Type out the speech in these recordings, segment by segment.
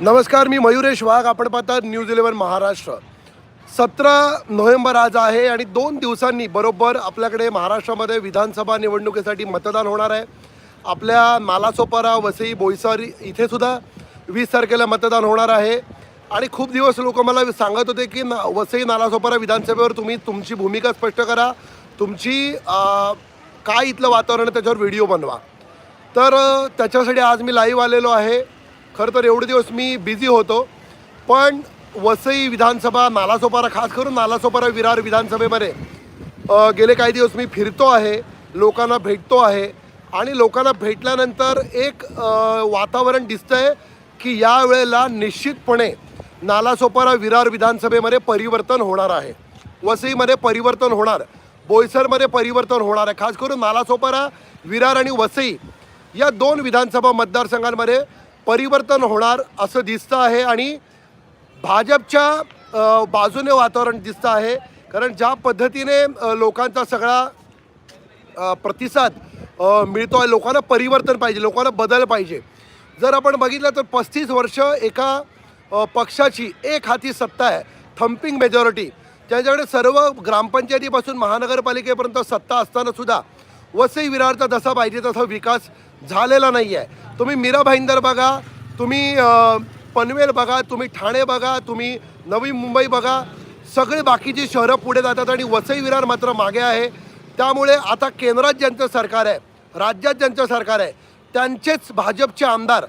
नमस्कार मी मयुरेश वाघ. आपण पाहतात न्यूज इलेव्हन महाराष्ट्र. सतरा नोव्हेंबर आज आहे आणि दोन दिवसांनी बरोबर आपल्याकडे महाराष्ट्रामध्ये विधानसभा निवडणुकीसाठी मतदान होणार आहे. आपल्या नालासोपारा वसई बोईसर इथे सुद्धा वीस तारखेला मतदान होणार आहे. आणि खूप दिवस लोक मला सांगत होते की ना वसई नालासोपारा विधानसभेवर तुम्ही तुमची भूमिका स्पष्ट करा. तुमची काय इथलं वातावरण त्याच्यावर व्हिडिओ बनवा. तर त्याच्यासाठी आज मी लाईव्ह आलेलो आहे. खरं तर एवढे दिवस मी बिझी होतो. पण वसई विधानसभा नालासोपारा खास करून नालासोपारा विरार विधानसभेमध्ये गेले काही दिवस मी फिरतो आहे लोकांना भेटतो आहे आणि लोकांना भेटल्यानंतर एक वातावरण वातावरण दिसतंय की या वेळेला निश्चितपणे नालासोपारा विरार विधानसभेमध्ये परिवर्तन होणार आहे. वसईमध्ये परिवर्तन होणार बोईसरमध्ये परिवर्तन होणार आहे. खास करून नालासोपारा विरार आणि वसई या दोन विधानसभा मतदारसंघांमध्ये परिवर्तन होणार असं दिसतं आहे आणि भाजपच्या बाजूने वातावरण दिसतं आहे. कारण ज्या पद्धतीने लोकांचा सगळा प्रतिसाद मिळतो आहे लोकांना परिवर्तन पाहिजे लोकांना बदल पाहिजे. जर आपण बघितलं तर पस्तीस वर्ष एका पक्षाची एक हाती सत्ता आहे थम्पिंग मेजॉरिटी ज्याच्याकडे सर्व ग्रामपंचायतीपासून महानगरपालिकेपर्यंत सत्ता असतानासुद्धा वसई विरारचा जसा पाहिजे तसा विकास झालेला नाही आहे तुम्ही मीरा भाईंदर बघा तुम्ही पनवेल बघा तुम्ही ठाणे बघा तुम्ही नवी मुंबई बघा. सगळे बाकीची शहरं पुढे जातात आणि वसई विरार मात्र मागे आहे. त्यामुळे आता केंद्रात ज्यांचं सरकार आहे राज्यात ज्यांचं सरकार आहे त्यांचेच भाजपचे आमदार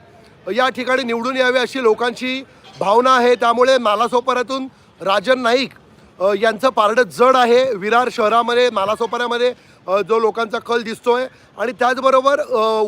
या ठिकाणी निवडून यावे अशी लोकांची भावना आहे. त्यामुळे नालासोपाऱ्यातून राजन नाईक यांचं पारडं जड आहे. विरार शहरामध्ये नालासोपाऱ्यामध्ये जो लोकांचा कल दिसतोय. आणि त्याचबरोबर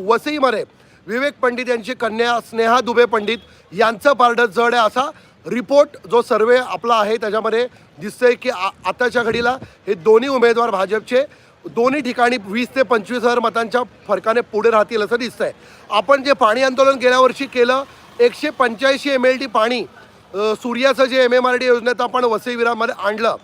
वसईमध्ये विवेक पंडित यांची कन्या स्नेहा दुबे पंडित यांचं पारडं जड आहे असा रिपोर्ट जो सर्वे आपला आहे त्याच्यामध्ये दिसतंय की आ आताच्या घडीला हे दोन्ही उमेदवार भाजपचे दोन्ही ठिकाणी वीस ते पंचवीस हजार मतांच्या फरकाने पुढे राहतील असं दिसतंय. आपण जे पाणी आंदोलन गेल्या वर्षी केलं एकशे पंच्याऐंशी एम एल डी पाणी सूर्याचं जे एम एम आर डी योजनेत आपण वसईविरामध्ये आणलं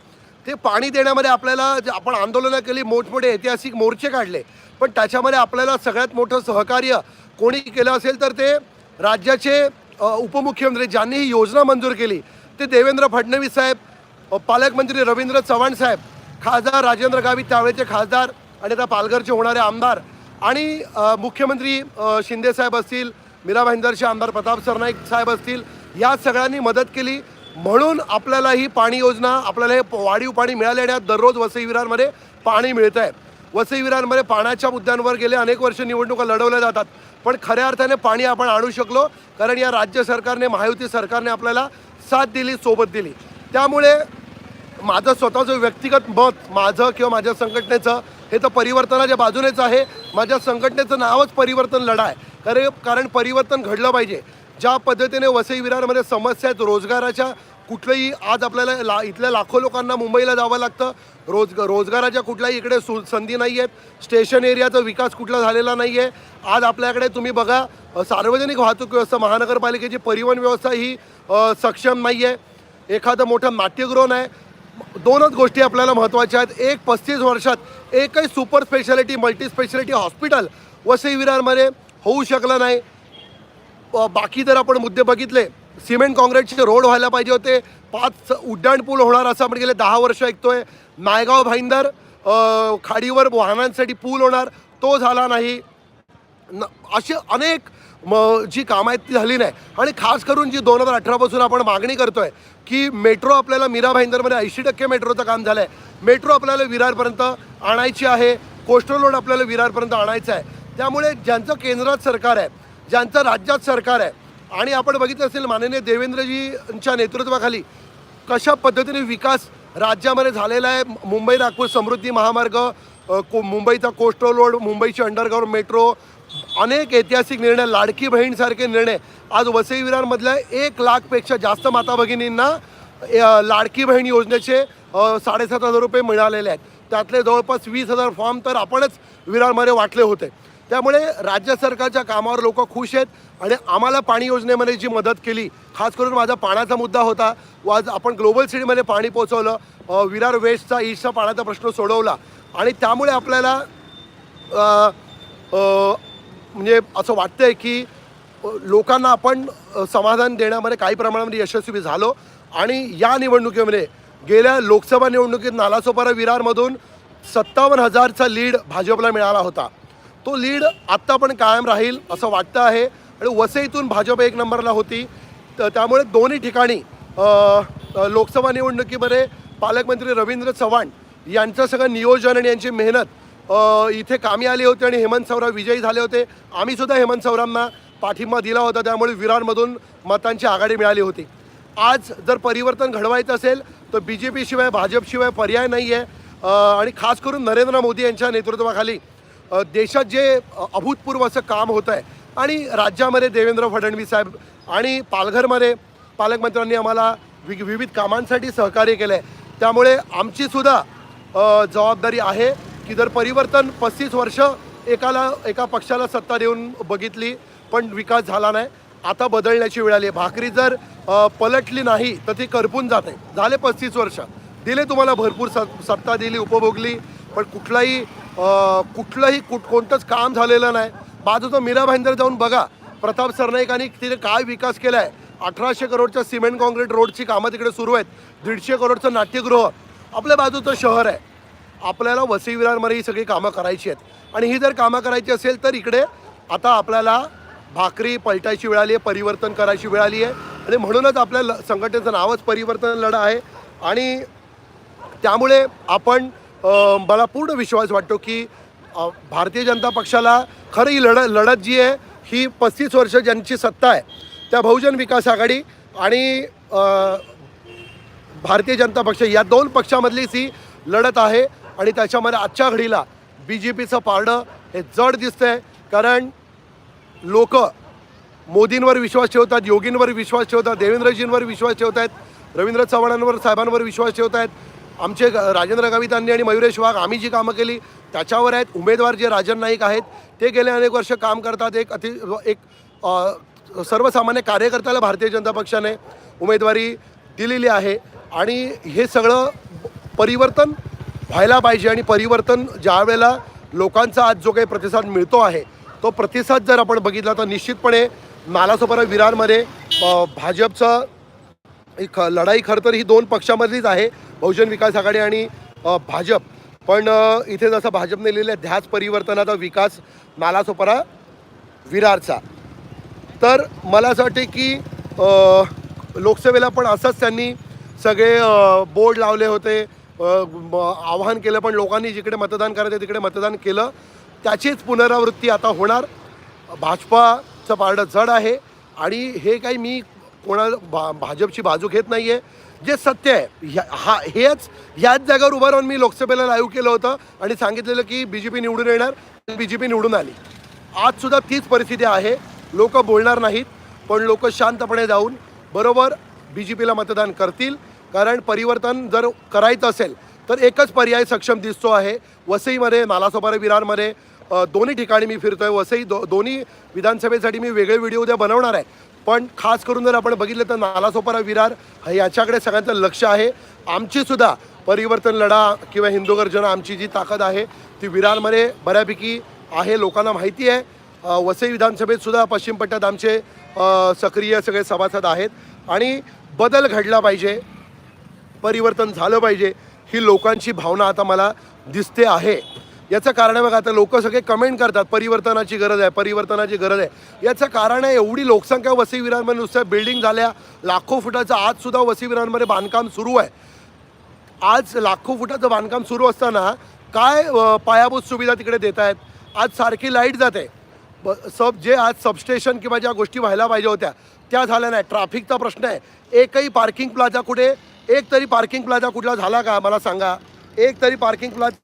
ते पाणी देण्यामध्ये आपल्याला जे आपण आंदोलनं केली मोठमोठे ऐतिहासिक मोर्चे काढले पण त्याच्यामध्ये आपल्याला सगळ्यात मोठं सहकार्य कोणी केलं असेल तर ते राज्याचे उपमुख्यमंत्री ज्यांनी ही योजना मंजूर केली ते देवेंद्र फडणवीस साहेब पालकमंत्री रवींद्र चव्हाण साहेब खासदार राजेंद्र गावित त्यावेळेचे खासदार आणि आता पालघरचे होणारे आमदार आणि मुख्यमंत्री शिंदेसाहेब शिंदे साहेब असतील मीरा भाईंदरचे आमदार प्रताप सरनाईक साहेब असतील या सगळ्यांनी मदत केली. म्हणून आपल्याला ही पाणी योजना आपल्याला हे वाढीव पाणी मिळाल्याने दररोज वसई विरारमध्ये पाणी मिळतं आहे वसई विरारमध्ये पाण्याच्या मुद्द्यांवर गेले अनेक वर्ष निवडणुका लढवल्या जातात. पण खऱ्या अर्थाने पाणी आपण आणू शकलो कारण या राज्य सरकारने महायुती सरकारने आपल्याला साथ दिली सोबत दिली. त्यामुळे माझं स्वतःचं व्यक्तिगत मत माझं किंवा माझ्या संघटनेचं हे तर परिवर्तनाच्या बाजूनेच आहे. माझ्या संघटनेचं नावच परिवर्तन लढा आहे. कारण कारण परिवर्तन घडलं पाहिजे. ज्या पद्धतीने वसई विरारमध्ये समस्या आहेत रोजगाराच्या कुठलंही आज आपल्याला ला इथल्या लाखो लोकांना मुंबईला जावं लागतं. रोज रोजगाराच्या कुठल्याही इकडे सु संधी नाही आहेत. स्टेशन एरियाचा विकास कुठला झालेला नाही आहे. आज आपल्याकडे तुम्ही बघा सार्वजनिक वाहतूक व्यवस्था महानगरपालिकेची परिवहन व्यवस्था ही सक्षम नाही आहे. एखादं मोठं नाट्यगृह नाही. दोनच गोष्टी आपल्याला महत्त्वाच्या आहेत. एक पस्तीस वर्षात एकही super speciality multi speciality hospital Vasai विरारमध्ये होऊ शकलं नाही. बाकी जर आपण मुद्दे बघितले सिमेंट काँक्रीटचे रोड व्हायला पाहिजे होते. पाच उड्डाण पूल होणार असं आपण गेले दहा वर्ष ऐकतोय. नायगाव भाईंदर खाडीवर वाहनांसाठी पूल होणार. तो झाला नाही. न अशी अनेक म जी कामं आहेत ती झाली नाही. आणि खास करून जी दोन हजार अठरापासून आपण मागणी करतोय की मेट्रो आपल्याला मीरा भाईंदरमध्ये ऐंशी टक्के मेट्रोचं काम झालं आहे मेट्रो आपल्याला विरारपर्यंत आणायची आहे. कोस्टल रोड आपल्याला विरारपर्यंत आणायचं आहे. त्यामुळे ज्यांचं केंद्रात सरकार आहे ज्यांचं राज्यात सरकार आहे. आणि आपण बघितलं असेल माननीय देवेंद्रजींच्या नेतृत्वाखाली कशा पद्धतीने विकास राज्यामध्ये झालेला आहे. मुंबई नागपूर समृद्धी महामार्ग को मुंबईचा कोस्टल रोड मुंबईची अंडरग्राऊंड मेट्रो अनेक ऐतिहासिक निर्णय लाडकी बहीणसारखे निर्णय. आज वसई विरारमधल्या एक लाखपेक्षा जास्त माता भगिनींना लाडकी बहीण योजनेचे साडेसात हजार रुपये मिळालेले आहेत. त्यातले जवळपास वीस हजार फॉर्म तर आपणच विरारमध्ये वाटले होते. त्यामुळे राज्य सरकारच्या कामावर लोक खुश आहेत आणि आम्हाला पाणी योजनेमध्ये जी मदत केली खास करून माझा पाण्याचा मुद्दा होता व आज आपण ग्लोबल सिटीमध्ये पाणी पोचवलं विरार वेस्टचा ईस्टचा पाण्याचा प्रश्न सोडवला आणि त्यामुळे आपल्याला म्हणजे असं वाटतंय की लोकांना आपण समाधान देण्यामध्ये काही प्रमाणामध्ये यशस्वी झालो आणि या निवडणुकीमध्ये गेल्या लोकसभा निवडणुकीत नालासोपारा विरारमधून सत्तावन्न हजारचा लीड भाजपला मिळाला होता. तो लीड आत्ता पण कायम राहील असं वाटतं आहे. आणि वसईतून भाजप एक नंबरला होती. तर त्यामुळे दोन्ही ठिकाणी लोकसभा निवडणुकीमध्ये पालकमंत्री रवींद्र चव्हाण यांचं सगळं नियोजन आणि यांची मेहनत इथे कामी आली होती आणि हेमंत सवरा विजयी झाले होते. आम्हीसुद्धा हेमंत सवरांना पाठिंबा दिला होता. त्यामुळे विरारमधून मतांची आघाडी मिळाली होती. आज जर परिवर्तन घडवायचं असेल तर बी जे पीशिवाय भाजपशिवाय पर्याय नाही आहे आणि खास करून नरेंद्र मोदी यांच्या नेतृत्वाखाली देशात जे अभूतपूर्व असं काम होतं आहे आणि राज्यामध्ये देवेंद्र फडणवीस साहेब आणि पालघरमध्ये पालकमंत्र्यांनी आम्हाला वि विविध कामांसाठी सहकार्य केलं आहे त्यामुळे आमचीसुद्धा जबाबदारी आहे की जर परिवर्तन पस्तीस वर्ष एकाला एका पक्षाला सत्ता देऊन बघितली पण विकास झाला नाही आता बदलण्याची वेळ आली आहे. भाकरी जर पलटली नाही तर ती करपून जाते. झाले पस्तीस वर्ष. दिले तुम्हाला भरपूर स सत्ता दिली उपभोगली पण कुठलाही कुठलंही कुठ कोणतंच काम झालेलं नाही. बाजूचं मीरा भाईंदर जाऊन बघा प्रताप सरनाईकांनी तिथे काय विकास केला आहे अठराशे करोडच्या सिमेंट कॉन्क्रीट रोडची कामं तिकडे सुरू आहेत. दीडशे करोडचं नाट्यगृह आपल्या बाजूचं शहर आहे. आपल्याला वसईविरांमध्ये ही सगळी कामं करायची आहेत. आणि ही जर कामं करायची असेल तर इकडे आता आपल्याला भाकरी पलटायची वेळ आली आहे परिवर्तन करायची वेळ आली आहे. आणि म्हणूनच आपल्या ल संघटनेचं नावच परिवर्तन लढा आहे. आणि त्यामुळे आपण मला पूर्ण विश्वास वाटतो की भारतीय जनता पक्षाला खरं ही लढत लढत जी आहे ही पस्तीस वर्ष ज्यांची सत्ता आहे त्या बहुजन विकास आघाडी आणि भारतीय जनता पक्ष या दोन पक्षामधलीच ही लढत आहे आणि त्याच्यामध्ये आजच्या घडीला बी जे पीचं पारडं हे जड दिसतंय कारण लोक मोदींवर विश्वास ठेवतात योगींवर विश्वास ठेवतात देवेंद्रजींवर विश्वास ठेवत आहेत रवींद्र चव्हाणांवर साहेबांवर विश्वास ठेवत आहेत आमचे ग- राजेंद्र गावितांनी आणि मयुरेश वाघ आम्ही जी कामं केली त्याच्यावर आहेत. उमेदवार जे राजन नाईक आहेत ते गेले अनेक वर्ष काम करतात. एक अति एक सर्वसामान्य कार्यकर्त्याला भारतीय जनता पक्षाने उमेदवारी दिलेली आहे. आणि हे सगळं परिवर्तन व्हायला पाहिजे आणि परिवर्तन ज्या वेळेला लोकांचा आज जो काही प्रतिसाद मिळतो आहे तो प्रतिसाद जर आपण बघितला तर निश्चितपणे नालासोपारा विरारमध्ये भाजपचं ही ख लढाई खरं तर ही दोन पक्षामधलीच आहे बहुजन विकास आघाडी आणि भाजप. पण इथे जसं भाजपने लिहिलं आहे ध्यास परिवर्तनाचा विकास नालासोपारा विरारचा. तर मला असं वाटते की लोकसभेला पण असंच त्यांनी सगळे बोर्ड लावले होते आवाहन केलं पण लोकांनी जिकडे मतदान करायचं तिकडे मतदान केलं. त्याचीच पुनरावृत्ती आता होणार. भाजपाचं पारडं जड आहे. आणि हे काही मी कोणा भा भाजपची बाजू घेत नाही आहे जे सत्य आहे ह्या हा हेच ह्याच जागेवर उभं राहून मी लोकसभेला लाईव्ह केलं होतं आणि सांगितलेलं की बी जे पी निवडून येणार बी जे पी निवडून आली. आजसुद्धा तीच परिस्थिती आहे. लोक बोलणार नाहीत पण लोक शांतपणे जाऊन बरोबर बी जे पीला मतदान करतील. कारण परिवर्तन जर करायचं असेल तर एकच पर्याय सक्षम दिसतो आहे. वसईमध्ये नालासोपारा विरारमध्ये दोन्ही ठिकाणी मी फिरतोय. वसई दो दोन्ही विधानसभेसाठी मी वेगळे व्हिडिओ उद्या बनवणार आहे. पण खास करून जर आपण बघितलं तर नालासोपारा विरार याच्याकडे सगळ्यांचं लक्ष आहे. आमचीसुद्धा परिवर्तन लढा किंवा हिंदू गर्जना आमची जी ताकद आहे ती विरारमध्ये बऱ्यापैकी आहे लोकांना माहिती आहे. वसई विधानसभेत सुद्धा पश्चिम पट्ट्यात आमचे सक्रिय सगळे सभासद आहेत आणि बदल घडला पाहिजे परिवर्तन झालं पाहिजे ही लोकांची भावना आता मला दिसते आहे. याचं कारण आहे बघा आता लोक सगळे कमेंट करतात परिवर्तनाची गरज आहे परिवर्तनाची गरज आहे. याचं कारण आहे एवढी लोकसंख्या वसईविरांमध्ये नुसत्या बिल्डिंग झाल्या लाखो फुटाचं आजसुद्धा वसईविरांमध्ये बांधकाम सुरू आहे. आज लाखो फुटाचं बांधकाम सुरू असताना काय पायाभूत सुविधा तिकडे देत आहेत? आज सारखी लाइट जाते. ब सब जे आज सबस्टेशन किंवा ज्या गोष्टी व्हायला पाहिजे होत्या त्या झाल्या नाही. ट्रॅफिकचा प्रश्न आहे. एकही पार्किंग प्लाझा कुठे? एक तरी पार्किंग प्लाझा कुठला झाला का? मला सांगा. एक तरी पार्किंग प्लाझा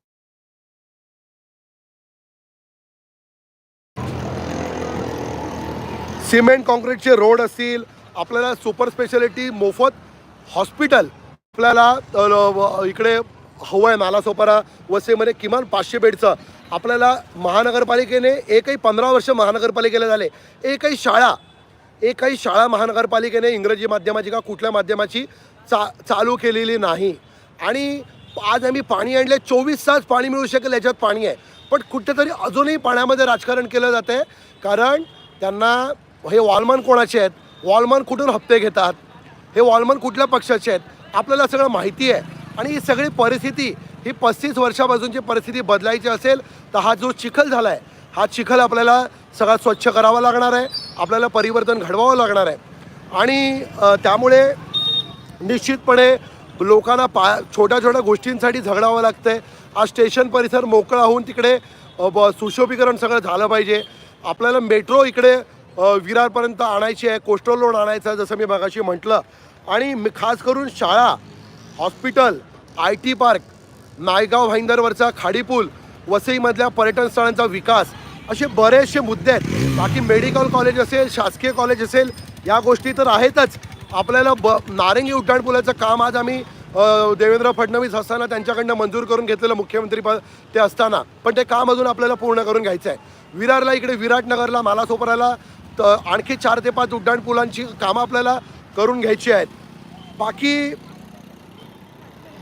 सिमेंट कॉन्क्रीटचे रोड असतील आपल्याला सुपर स्पेशालिटी मोफत हॉस्पिटल आपल्याला इकडे हवं आहे नालासोपारा वसईमध्ये किमान पाचशे बेडचं. आपल्याला महानगरपालिकेने एकही पंधरा वर्ष महानगरपालिकेला झाले. एकही शाळा एकही शाळा महानगरपालिकेने इंग्रजी माध्यमाची का कुठल्या माध्यमाची चा चालू केलेली नाही. आणि आज आम्ही पाणी आणले चोवीस तास पाणी मिळू शकेल याच्यात पाणी आहे. पण कुठेतरी अजूनही पाण्यामध्ये राजकारण केलं जातं आहे कारण त्यांना हे वॉलमन कोणाचे आहेत? वॉलमन कुठून हप्ते घेतात? हे वॉलमन कुठल्या पक्षाचे आहेत? आपल्याला सगळं माहिती आहे. आणि ही सगळी परिस्थिती ही पस्तीस वर्षापासूनची परिस्थिती बदलायची असेल तर हा जो चिखल झाला आहे हा चिखल आपल्याला सगळा स्वच्छ करावा लागणार आहे. आपल्याला परिवर्तन घडवावं लागणार आहे. आणि त्यामुळे निश्चितपणे लोकांना पा छोट्या छोट्या गोष्टींसाठी झगडावं लागतं आहे आज स्टेशन परिसर मोकळा होऊन तिकडे ब सुशोभीकरण सगळं झालं पाहिजे. आपल्याला मेट्रो इकडे विरारपर्यंत आणायची आहे कोस्टल रोड आणायचा आहे जसं मी मगाशी म्हटलं. आणि मी खास करून शाळा hospital I T park Naigaon भाईंदरवरचा खाडीपूल वसईमधल्या पर्यटन स्थळांचा विकास असे बरेचसे मुद्दे आहेत. बाकी मेडिकल कॉलेज असेल शासकीय कॉलेज असेल या गोष्टी तर आहेतच. आपल्याला ब नारंगी उड्डाणपुलाचं काम आज आम्ही देवेंद्र फडणवीस असताना त्यांच्याकडनं मंजूर करून घेतलेलं मुख्यमंत्री पद ते असताना. पण ते काम अजून आपल्याला पूर्ण करून घ्यायचं आहे विरारला इकडे विराटनगरला मालासोपराला तर आणखी चार ते पाच उड्डाणपुलांची कामं आपल्याला करून घ्यायची आहेत. बाकी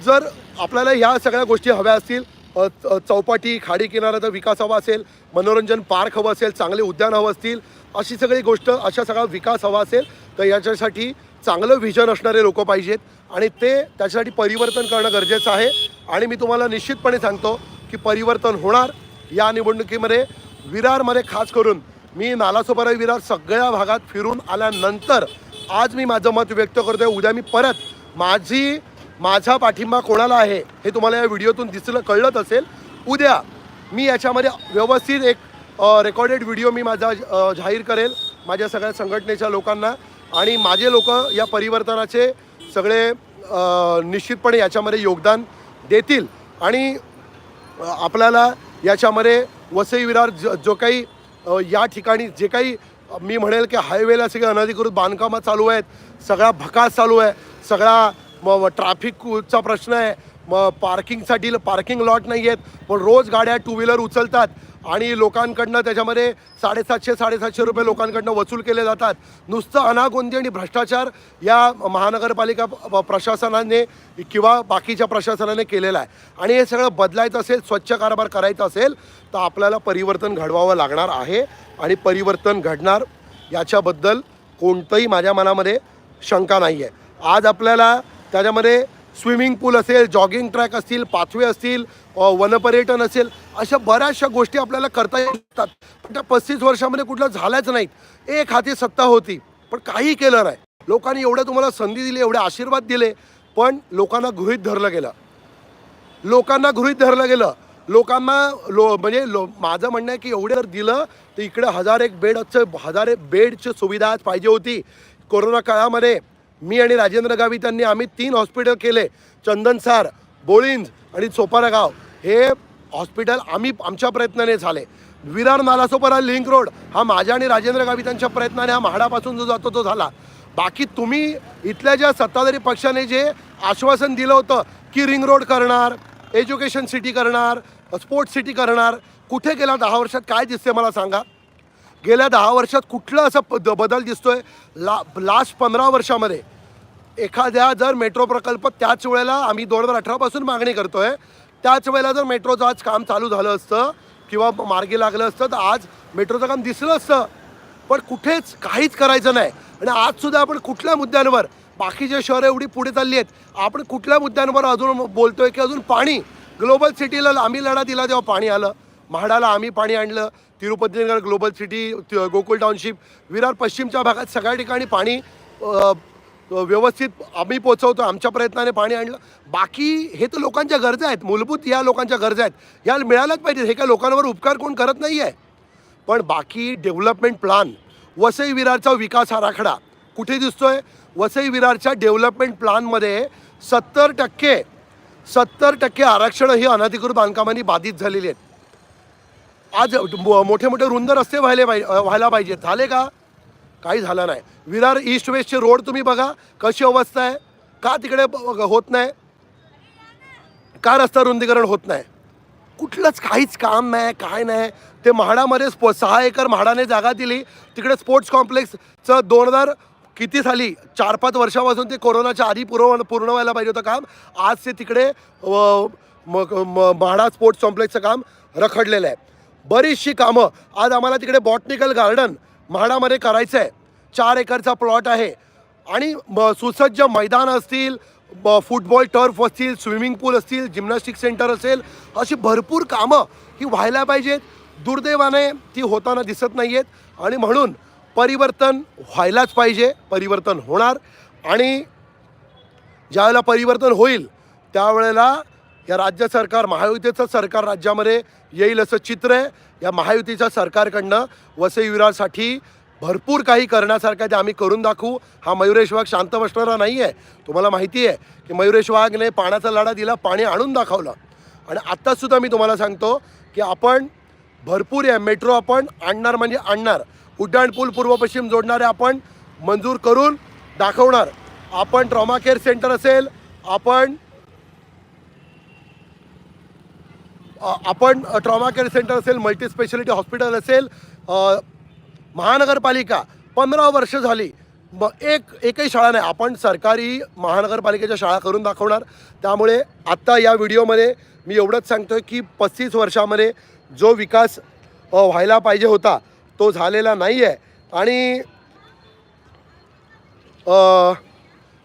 जर आपल्याला ह्या सगळ्या गोष्टी हव्या असतील च- चौपाटी खाडी किनाऱ्याचा विकास हवा असेल मनोरंजन पार्क हवं असेल चांगले उद्यान हवं असतील अशी सगळी गोष्ट अशा सगळा विकास हवा असेल तर याच्यासाठी चांगलं व्हिजन असणारे लोक पाहिजेत आणि ते त्याच्यासाठी परिवर्तन करणं गरजेचं आहे. आणि मी तुम्हाला निश्चितपणे सांगतो की परिवर्तन होणार. या निवडणुकीमध्ये विरारमध्ये खास करून मी नालासोपारा विरार सगळ्या भागात फिरून आल्यानंतर आज मी माझं मत व्यक्त करतोय. उद्या मी परत माझी माझा पाठिंबा कोणाला आहे हे तुम्हाला या व्हिडिओतून दिसलं कळलंच असेल. उद्या मी याच्यामध्ये व्यवस्थित एक रेकॉर्डेड व्हिडिओ मी माझा जाहीर करेल माझ्या सगळ्या संघटनेच्या लोकांना आणि माझे लोक या परिवर्तनाचे सगळे निश्चितपणे याच्यामध्ये योगदान देतील. आणि आपल्याला याच्यामध्ये वसई विरार ज जो काही या ठिकाणी जे काही मी म्हणेल की हायवेला सगळे अनधिकृत बांधकामं चालू आहेत सगळा भकास चालू आहे सगळा मग ट्रॅफिकचा प्रश्न आहे मग पार्किंगसाठी पार्किंग लॉट नाही आहेत पण रोज गाड्या टू व्हीलर उचलतात आणि लोकांकडनं त्याच्यामध्ये साडेसातशे साडेसातशे रुपये लोकांकडनं वसूल केले जातात. नुसतं अनागोंदी आणि भ्रष्टाचार या महानगरपालिका प्रशासनाने किंवा बाकीच्या प्रशासनाने केलेला आहे. आणि हे सगळं बदलायचं असेल स्वच्छ कारभार करायचा असेल तर आपल्याला परिवर्तन घडवावं लागणार आहे. आणि परिवर्तन घडणार याच्याबद्दल कोणतंही माझ्या मनामध्ये शंका नाही आहे आज आपल्याला त्याच्यामध्ये स्विमिंग पूल असेल जॉगिंग ट्रॅक असतील पाथवे असतील वनपर्यटन असेल अशा बऱ्याचशा गोष्टी आपल्याला करता येतात. पण त्या पस्तीस वर्षामध्ये कुठलं झाल्याच नाहीत. एक हाती सत्ता होती पण काही केलं नाही. लोकांनी एवढं तुम्हाला संधी दिली एवढे आशीर्वाद दिले पण लोकांना गृहित धरलं गेलं. लोकांना गृहित धरलं गेलं. लोकांना लो म्हणजे लो माझं म्हणणं आहे की एवढे जर दिलं तर इकडे हजार एक बेडचं हजार एक बेडची सुविधा आज पाहिजे होती. कोरोना काळामध्ये मी आणि राजेंद्र गावित यांनी आम्ही तीन हॉस्पिटल केले. चंदनसार बोळिंज आणि चोपारा गाव हे हॉस्पिटल आम्ही आमच्या प्रयत्नाने झाले. विरार नालासोपारा लिंक रोड हा माझ्या आणि राजेंद्र गावितांच्या प्रयत्नाने हा म्हाडापासून जो जातो तो झाला. बाकी तुम्ही इथल्या ज्या सत्ताधारी पक्षाने जे आश्वासन दिलं होतं की रिंग रोड करणार एज्युकेशन सिटी करणार स्पोर्ट्स सिटी करणार कुठे गेला दहा वर्षात काय दिसते मला सांगा? गेल्या दहा वर्षात कुठलं असं प- द- बदल दिसतोय? ला लास्ट पंधरा वर्षामध्ये. एखाद्या जर मेट्रो प्रकल्प त्याच वेळेला आम्ही दोन हजार अठरापासून मागणी करतोय त्याच वेळेला जर मेट्रोचं आज काम चालू झालं असतं किंवा मार्गी लागलं असतं तर आज मेट्रोचं काम दिसलं असतं. पण कुठेच काहीच करायचं नाही. आणि आजसुद्धा आपण कुठल्या मुद्द्यांवर बाकीचे शहरं एवढी पुढे चालली आहेत आपण कुठल्या मुद्द्यांवर अजून बोलतोय की अजून पाणी? ग्लोबल सिटीला आम्ही लढा दिला तेव्हा पाणी आलं. म्हाडाला आम्ही पाणी आणलं. Tirupatinagar global city Gokul Gokul township Virar पश्चिमच्या भागात सगळ्या ठिकाणी पाणी व्यवस्थित आम्ही पोचवतो आमच्या प्रयत्नाने पाणी आणलं. बाकी हे तर लोकांच्या गरजा आहेत. मूलभूत या लोकांच्या गरजा आहेत. या मिळाल्याच पाहिजे हे काय लोकांवर उपकार कोण करत नाही आहे पण बाकी डेव्हलपमेंट प्लान वसई विरारचा विकास आराखडा कुठे दिसतोय? वसई विरारच्या डेव्हलपमेंट प्लानमध्ये सत्तर टक्के सत्तर टक्के आरक्षण ही अनधिकृत बांधकामांनी बाधित झालेली आहेत. आज मोठे मोठे रुंद रस्ते व्हायला पाहिजे व्हायला पाहिजेत. झाले का? काही झालं नाही. विरार ईस्ट वेस्टचे रोड तुम्ही बघा कशी अवस्था आहे? का तिकडे होत नाही? का रस्ता रुंदीकरण होत नाही? कुठलंच काहीच काम नाही काय नाही. ते म्हाडामध्ये स्पो सहा एकर म्हाडाने जागा दिली. तिकडे स्पोर्ट्स कॉम्प्लेक्सचं दोन हजार किती साली? चार पाच वर्षापासून ते कोरोनाच्या आधी पूर्ण पूर्ण व्हायला पाहिजे होतं काम. आज ते तिकडे म- म्हाडा स्पोर्ट्स कॉम्प्लेक्सचं काम रखडलेलं आहे. बरीचशी कामं. आज आम्हाला तिकडे बॉटनिकल गार्डन म्हाडामध्ये करायचं आहे चार एकरचा प्लॉट आहे. आणि म- सुसज्ज मैदान असतील ब- फुटबॉल टर्फ असतील स्विमिंग पूल असतील जिम्नॅस्टिक सेंटर असेल अशी भरपूर कामं ही व्हायला पाहिजेत. दुर्दैवाने ती होताना दिसत नाही आहेत आणि म्हणून परिवर्तन व्हायलाच पाहिजे. परिवर्तन होणार. आणि ज्यावेळेला परिवर्तन होईल त्यावेळेला या राज्य सरकार महायुतीचं सरकार राज्यामध्ये येईल असं चित्र आहे. या महायुतीच्या सरकारकडनं वसई विरारसाठी भरपूर काही करण्यासारखं आहे ते आम्ही करून दाखवू. हा मयुरेश वाघ शांत बसणारा नाही आहे तुम्हाला माहिती आहे की मयुरेश वाघने पाण्याचा लढा दिला पाणी आणून दाखवलं. आणि आत्तासुद्धा मी तुम्हाला सांगतो की आपण भरपूर आहे मेट्रो आपण आणणार म्हणजे आणणार. उड्डाणपूल पूर्व पश्चिम जोडणारे आपण मंजूर करून दाखवणार. आपण ट्रॉमा केअर सेंटर असेल आपण आपण ट्रॉमा केअर सेंटर असेल मल्टी स्पेशालिटी हॉस्पिटल असेल महानगरपालिका पंधरा वर्ष झाली. ब एक एकही शाळा नाही. आपण सरकारी महानगरपालिकेच्या शाळा करून दाखवणार. त्यामुळे आत्ता या व्हिडिओमध्ये मी एवढंच सांगतो आहे की पस्तीस वर्षामध्ये जो विकास व्हायला पाहिजे होता तो झालेला नाही आहे आणि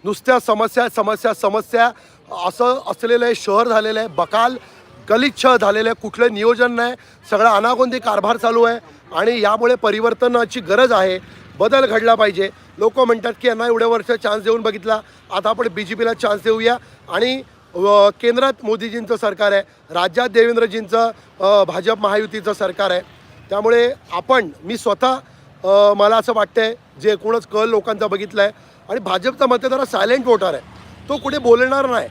नुसत्या समस्या समस्या समस्या असं असलेलं आहे शहर झालेलं आहे बकाल. गलिच्छ झालेलं आहे कुठलं नियोजन नाही. सगळा अनागोंदी कारभार चालू आहे आणि यामुळे परिवर्तनाची गरज आहे. बदल घडला पाहिजे. लोक म्हणतात की यांना एवढ्या वर्ष चान्स देऊन बघितला. आता आपण बी जे पीला चान्स देऊया. आणि केंद्रात मोदीजींचं सरकार आहे. राज्यात देवेंद्रजींचं भाजप महायुतीचं सरकार आहे. त्यामुळे आपण मी स्वतः मला असं वाटतंय जे एकूणच कल लोकांचा बघितला आहे आणि भाजपचा मतदार सायलेंट वोटर आहे. तो कुठे बोलणार नाही.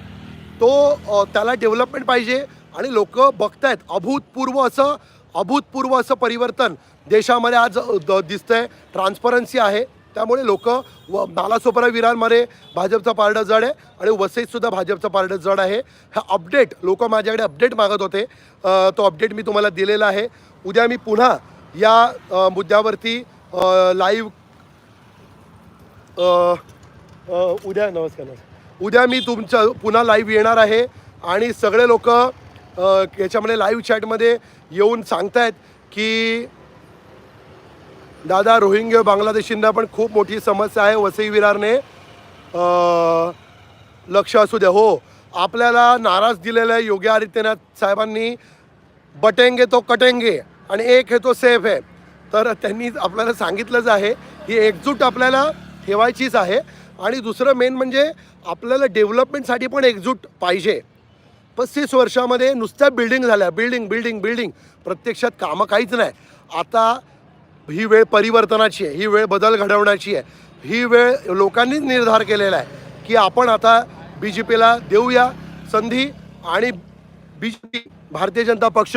तो त्याला डेव्हलपमेंट पाहिजे. आणि लोक बघतायत अभूतपूर्व असं अभूतपूर्व असं परिवर्तन देशामध्ये आज द दिसतंय. ट्रान्सपरन्सी आहे. त्यामुळे लोक व नालासोपरा विरारमध्ये भाजपचा पारडं जड आहे आणि वसईतसुद्धा भाजपचा पारडं जड आहे. हा अपडेट लोक माझ्याकडे अपडेट मागत होते. तो अपडेट मी तुम्हाला दिलेला आहे. उद्या मी पुन्हा या मुद्द्यावरती लाईव्ह उद्या नमस्कार नमस्कार. उद्या मी तुमचं पुन्हा लाईव्ह येणार आहे आणि सगळे लोक याच्यामध्ये लाईव्ह चॅटमध्ये येऊन सांगतायत की दादा रोहिंग्य बांगलादेशींना पण खूप मोठी समस्या आहे वसई विरारने. लक्ष असू द्या हो आपल्याला नाराज दिलेला आहे योगी आदित्यनाथ साहेबांनी. बटेंगे तो कटेंगे आणि एक हे तो सेफ आहे. तर त्यांनी आपल्याला सांगितलंच आहे ही एकजूट आपल्याला ठेवायचीच आहे. आणि दुसरं मेन म्हणजे आपल्याला डेव्हलपमेंटसाठी पण एकजूट पाहिजे. पस्तीस वर्षामध्ये नुसत्या बिल्डिंग झाल्या. बिल्डिंग बिल्डिंग बिल्डिंग प्रत्यक्षात कामं काहीच नाही. आता ही वेळ परिवर्तनाची आहे. ही वेळ बदल घडवण्याची आहे. ही वेळ लोकांनीच निर्धार केलेला आहे की आपण आता बी जे पीला देऊया संधी आणि B J P Bharatiya Janata पक्ष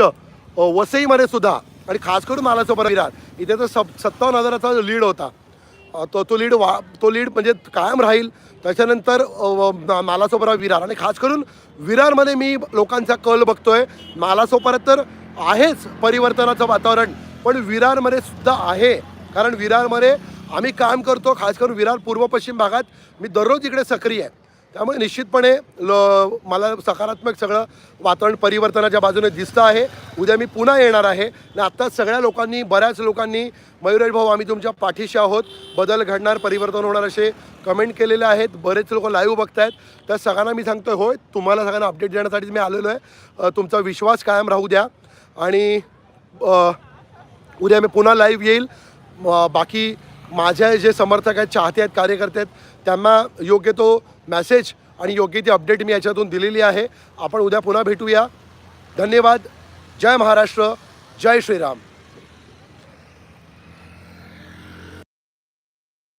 वसईमध्ये सुद्धा आणि खास करून नालासोपारा विरार इथे तर सब सत्तावन्न हजाराचा लीड होता तो तो लीड वा तो लीड म्हणजे कायम राहील. त्याच्यानंतर व- नालासोपारा विरार. आणि खास करून विरारमध्ये मी लोकांचा कल बघतोय. नालासोपाऱ्यात तर आहेच परिवर्तनाचं वातावरण पण विरारमध्ये सुद्धा आहे. कारण विरारमध्ये आम्ही काम करतो खास करून विरार पूर्व पश्चिम भागात. मी दररोज इकडे सक्रिय आहे. त्यामुळे निश्चितपणे ल मला सकारात्मक सगळं वातावरण परिवर्तनाच्या बाजूने दिसतं आहे. उद्या मी पुन्हा येणार आहे. आणि आत्ताच सगळ्या लोकांनी बऱ्याच लोकांनी मयुरेश भाऊ आम्ही तुमच्या पाठीशी आहोत. बदल घडणार परिवर्तन होणार असे कमेंट केलेले आहेत. बरेच लोक लाईव्ह बघतायत. त्या सगळ्यांना मी सांगतो होय तुम्हाला सगळ्यांना अपडेट देण्यासाठीच मी आलेलो आहे. तुमचा विश्वास कायम राहू द्या. आणि उद्या मी पुन्हा लाईव्ह येईल. बाकी माझ्या जे समर्थक आहेत चाहते आहेत कार्यकर्ते आहेत त्यांना योग्य तो मॅसेज आणि योग्य ती अपडेट मी याच्यातून दिलेली आहे. आपण उद्या पुन्हा भेटूया. धन्यवाद. जय महाराष्ट्र. जय श्रीराम.